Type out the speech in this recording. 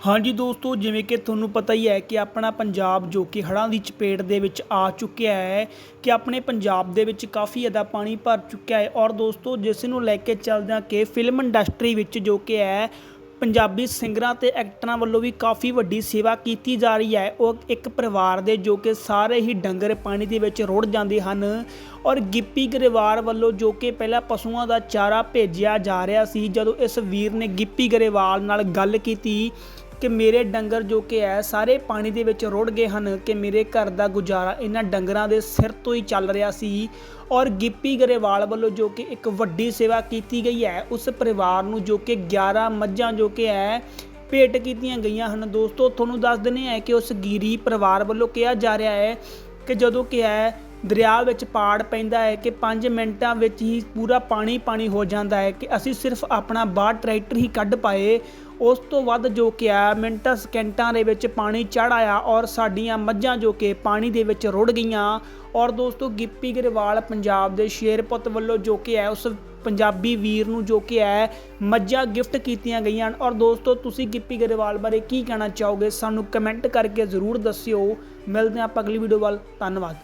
ਹਾਂਜੀ ਦੋਸਤੋ, ਜਿਵੇਂ ਕਿ ਤੁਹਾਨੂੰ ਪਤਾ ਹੀ ਹੈ ਕਿ ਆਪਣਾ ਪੰਜਾਬ ਜੋ ਕਿ ਹੜ੍ਹਾਂ ਦੀ ਚਪੇਟ ਦੇ ਵਿੱਚ ਆ ਚੁੱਕਿਆ ਹੈ ਕਿ ਆਪਣੇ ਪੰਜਾਬ ਦੇ ਵਿੱਚ ਕਾਫੀ ਜ਼ਿਆਦਾ ਪਾਣੀ ਭਰ ਚੁੱਕਿਆ ਹੈ ਔਰ ਦੋਸਤੋ, ਜਿਸ ਨੂੰ ਲੈ ਕੇ ਚੱਲਦਿਆਂ ਕਿ ਫਿਲਮ ਇੰਡਸਟਰੀ ਵਿੱਚ ਜੋ ਕਿ ਹੈ, ਪੰਜਾਬੀ ਸਿੰਗਰਾਂ ਤੇ ਐਕਟਰਾਂ ਵੱਲੋਂ ਵੀ ਕਾਫੀ ਵੱਡੀ ਸੇਵਾ ਕੀਤੀ ਜਾ ਰਹੀ ਹੈ। ਉਹ ਇੱਕ ਪਰਿਵਾਰ ਦੇ ਜੋ ਕਿ ਸਾਰੇ ਹੀ ਡੰਗਰ ਪਾਣੀ ਦੇ ਵਿੱਚ ਰੁੜ ਜਾਂਦੇ ਹਨ ਔਰ ਗਿੱਪੀ ਗਰੇਵਾਲ ਵੱਲੋਂ ਜੋ ਕਿ ਪਹਿਲਾਂ ਪਸ਼ੂਆਂ ਦਾ ਚਾਰਾ ਭੇਜਿਆ ਜਾ ਰਿਹਾ ਸੀ, ਜਦੋਂ ਇਸ ਵੀਰ ਨੇ ਗਿੱਪੀ ਗਰੇਵਾਲ ਨਾਲ ਗੱਲ ਕੀਤੀ ਕਿ ਮੇਰੇ ਡੰਗਰ ਜੋ ਕਿ ਹੈ, ਸਾਰੇ ਪਾਣੀ ਦੇ ਵਿੱਚ ਰੁੜ ਗਏ ਹਨ ਕਿ ਮੇਰੇ ਘਰ ਦਾ ਗੁਜ਼ਾਰਾ ਇਹਨਾਂ ਡੰਗਰਾਂ ਦੇ ਸਿਰ ਤੋਂ ਹੀ ਚੱਲ ਰਿਹਾ ਸੀ। ਔਰ ਗਿੱਪੀ ਗਰੇਵਾਲ ਵੱਲੋਂ ਜੋ ਕਿ ਇੱਕ ਵੱਡੀ ਸੇਵਾ ਕੀਤੀ ਗਈ ਹੈ, ਉਸ ਪਰਿਵਾਰ ਨੂੰ ਜੋ ਕਿ 11 ਮੱਝਾਂ ਜੋ ਕਿ ਹੈ, ਭੇਟ ਕੀਤੀਆਂ ਗਈਆਂ ਹਨ। ਦੋਸਤੋ, ਤੁਹਾਨੂੰ ਦੱਸ ਦਿੰਦੇ ਹਾਂ ਕਿ ਉਸ ਗੀਰੀ ਪਰਿਵਾਰ ਵੱਲੋਂ ਕਿਹਾ ਜਾ ਰਿਹਾ ਹੈ ਕਿ ਜਦੋਂ ਕਿ ਹੈ ਦਰਿਆ ਵਿੱਚ ਪਾੜ ਪੈਂਦਾ ਹੈ ਕਿ 5 ਮਿੰਟਾਂ ਵਿੱਚ ਹੀ ਪੂਰਾ ਪਾਣੀ ਪਾਣੀ ਹੋ ਜਾਂਦਾ ਹੈ ਕਿ ਅਸੀਂ ਸਿਰਫ ਆਪਣਾ ਬਾਹਰ ਟਰੈਕਟਰ ਹੀ ਕੱਢ ਪਾਏ। ਉਸ ਤੋਂ ਵੱਧ ਜੋ ਕਿ ਆ, ਮਿੰਟਾਂ, ਸਕਿੰਟਾਂ ਦੇ ਵਿੱਚ ਪਾਣੀ ਚੜ੍ਹ ਆਇਆ ਔਰ ਸਾਡੀਆਂ ਮੱਝਾਂ ਜੋ ਕਿ ਪਾਣੀ ਦੇ ਵਿੱਚ ਰੁੜ ਗਈਆਂ। ਔਰ ਦੋਸਤੋ, ਗਿੱਪੀ ਗਰੇਵਾਲ ਪੰਜਾਬ ਦੇ ਸ਼ੇਰਪੁੱਤ ਵੱਲੋਂ ਜੋ ਕਿ ਹੈ ਉਸ ਪੰਜਾਬੀ ਵੀਰ ਨੂੰ ਜੋ ਕਿ ਹੈ ਮੱਝਾਂ ਗਿਫਟ ਕੀਤੀਆਂ ਗਈਆਂ ਹਨ। ਔਰ ਦੋਸਤੋ, ਤੁਸੀਂ ਗਿੱਪੀ ਗਰੇਵਾਲ ਬਾਰੇ ਕੀ ਕਹਿਣਾ ਚਾਹੋਗੇ? ਸਾਨੂੰ ਕਮੈਂਟ ਕਰਕੇ ਜ਼ਰੂਰ ਦੱਸਿਓ। ਮਿਲਦੇ ਹਾਂ ਆਪਾਂ ਅਗਲੀ ਵੀਡੀਓ ਵੱਲ। ਧੰਨਵਾਦ।